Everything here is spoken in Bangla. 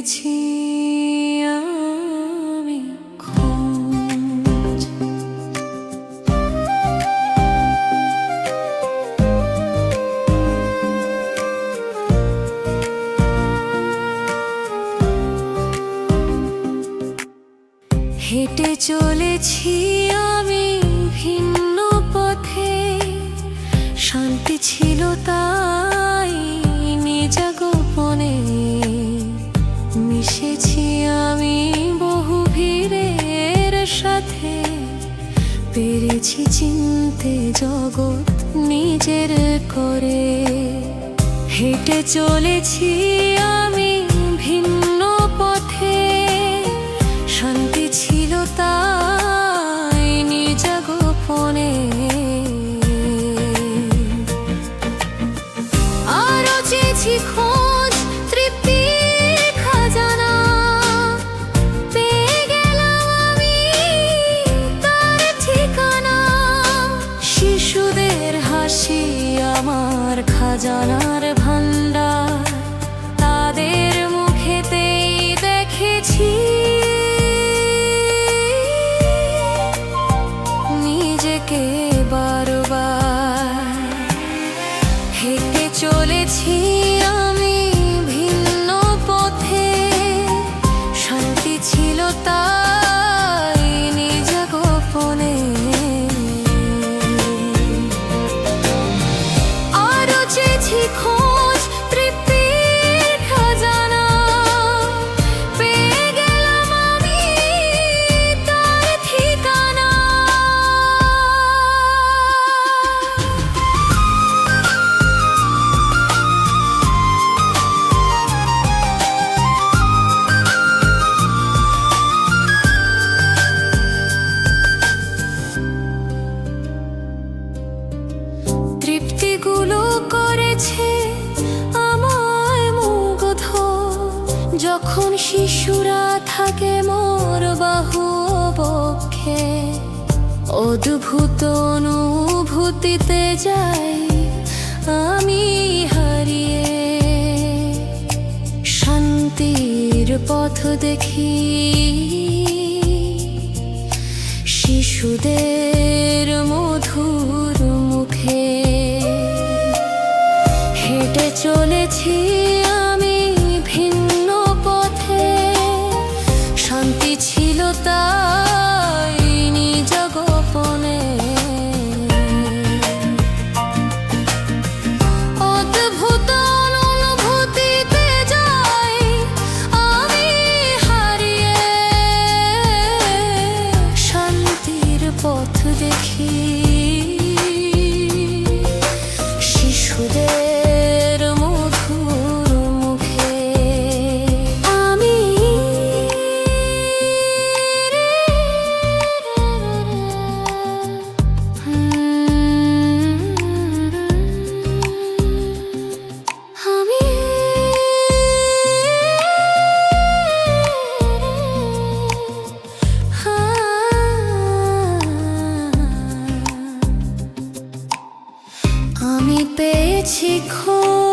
পেয়েছি হেঁটে চলেছি আমি ভিন্ন পথে। শান্তি ছিল তার মিশেছি আমি বহু ভিড়ের সাথে। পেরেছি চিনতে জগৎ নিজের করে। হেঁটে চলেছি আমি আমার খাজানার ভান্ডার তাদের মুখেতেই দেখেছি। নিজেকে বারবার হেঁটে চলেছি। তৃপ্তিগুলো করেছে আমায় মুগ্ধ। যখন শিশুরা থাকে মোর বাহু বক্ষে অদ্ভুত অনুভূতিতে যাই আমি হারিয়ে। শান্তির পথ দেখি হেঁটে চলেছি আমি ভিন্ন পথে। শান্তি ছিল তাই নিজ অদ্ভুত অনুভূতিতে যাই আমি হারিয়ে। শান্তির পথ দেখি। আমি পেয়েছি খোঁজ